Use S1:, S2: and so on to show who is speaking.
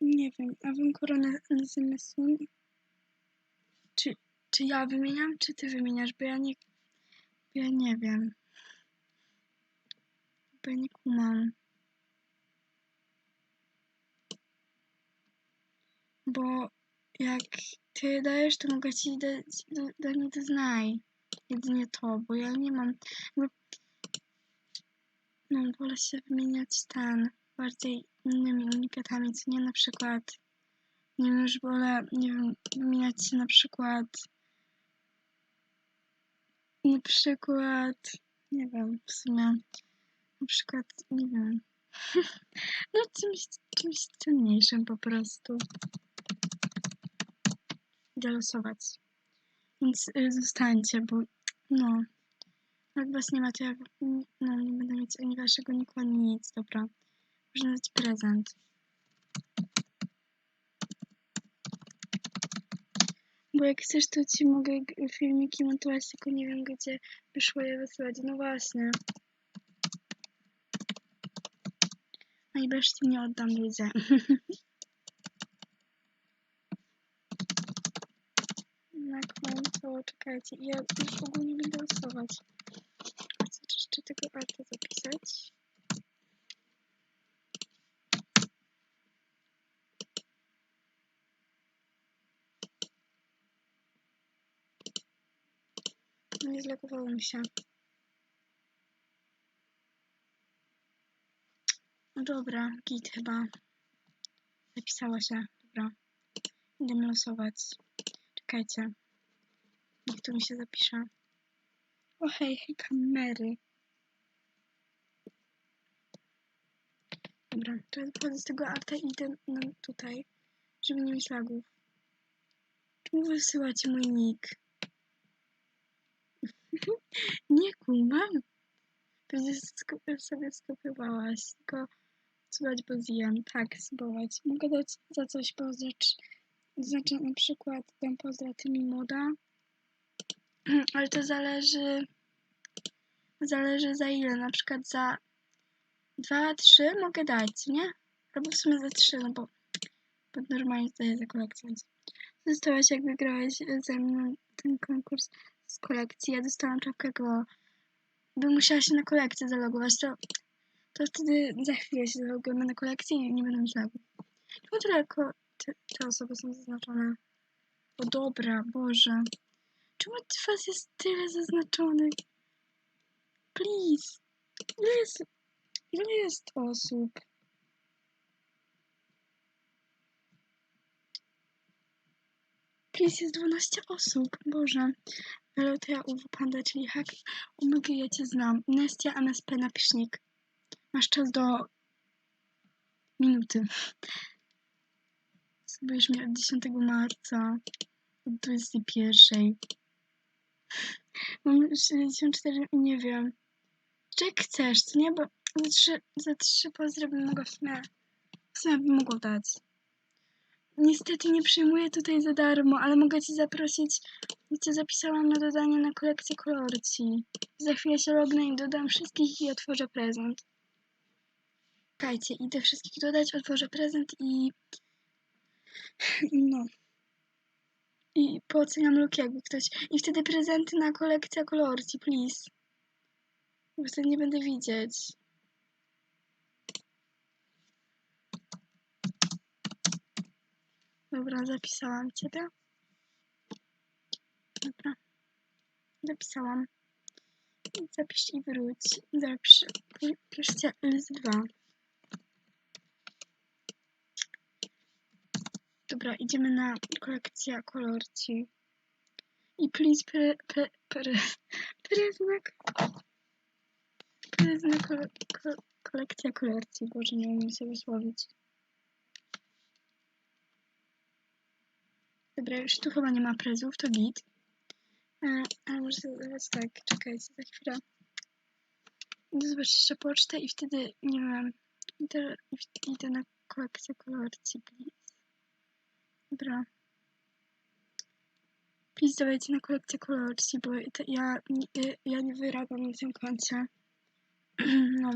S1: Nie wiem, a wam korona zamysłu? Czy, czy ja wymieniam, czy ty wymieniasz? Bo ja nie, bo ja nie wiem. Bo ja nie kumam. Bo jak ty dajesz, to mogę ci dać do, do mnie to znaj. Jedynie to, bo ja nie mam. Bo, no, wolę się wymieniać ten bardziej innymi unikatami, co nie na przykład. Nie wiem, już wolę, nie wiem, wymieniać się na przykład. Na przykład. Nie wiem, w sumie. Na przykład, nie wiem. No, czymś, czymś cenniejszym po prostu idę. Więc y, zostańcie, bo no. Jak was nie ma, to ja no, nie będę mieć ani waszego niku, ani nic. Dobra. Można dać prezent. Bo jak chcesz, to ci mogę filmiki montować, tylko nie wiem, gdzie wyszło je wysyłać. No właśnie. No i beszty nie oddam ludzie. Jak mam to, czekajcie, ja już ogólnie będę losować. Chcę jeszcze tego arta zapisać. Nie zlogowało mi się. No dobra, git chyba. Zapisała się, dobra. Idziemy losować. Czekajcie. Niech tu mi się zapisze. O hej, hej kamery. Dobra, teraz wychodzę z tego arta i idę tutaj, żeby nie mieć lagów. Czemu wysyłacie mój nick? nie kumam. Pewnie sobie skopiowałaś, tylko słuchać bo zjem. Tak, spróbować. Mogę dać za coś pozdrać. Znaczy na przykład dam pozdra tymi moda. Ale to zależy zależy za ile. Na przykład za dwa, trzy mogę dać, nie? Albo w sumie za trzy, no bo, bo normalnie zdaję za kolekcję. Więc Zostałaś jak wygrałeś ze mną ten konkurs z kolekcji. Ja dostałam czapkę go. Bym musiała się na kolekcję zalogować, to, to wtedy za chwilę się zalogujemy na kolekcję i nie będę mieć logów. Czemu tylko te, te osoby są zaznaczone? O dobra, Boże. Czemu was jest tyle zaznaczonych? Please. Ile jest, ile jest osób? Please jest 12 osób. Boże. Ale to ja UW Panda, czyli hack. Umygi, ja cię znam. Nestia MSP napisznik. Masz czas do minuty. Spróbujesz mnie od 10 marca. Od 21. Mam 64 i nie wiem. Czy chcesz, co nie? Bo za trzy, za trzy pozdry bym mogła w sumie, w sumie bym mogła dać. Niestety nie przyjmuję tutaj za darmo, ale mogę Cię zaprosić. Cię zapisałam na dodanie na kolekcję kolorci. Za chwilę się lognę i dodam wszystkich i otworzę prezent. Czekajcie, idę wszystkich dodać, otworzę prezent i... No. I pooceniam luki, jakby ktoś... I wtedy prezenty na kolekcję kolorci, please. Bo wtedy nie będę widzieć. Dobra, zapisałam Ciebie. Dobra. Zapisałam. Zapisz i wróć. Zapisz. Proszę plus 2. Dobra, idziemy na kolekcję kolorci. I please pre, pre, pre, preznak. Preznak kole, ko, kolekcja kolorci. Boże, nie umiem się wysłowić. Dobra, już tu chyba nie ma prezów, to git. E, ale może zaraz tak, czekajcie, za chwilę. Idę zobaczyć jeszcze pocztę i wtedy, nie wiem, idę, idę na kolekcję kolorci, please. Dobra. Please dawajcie na kolekcję kolorci, bo ja, nie- ja nie wyrabiam na tym koncie. No.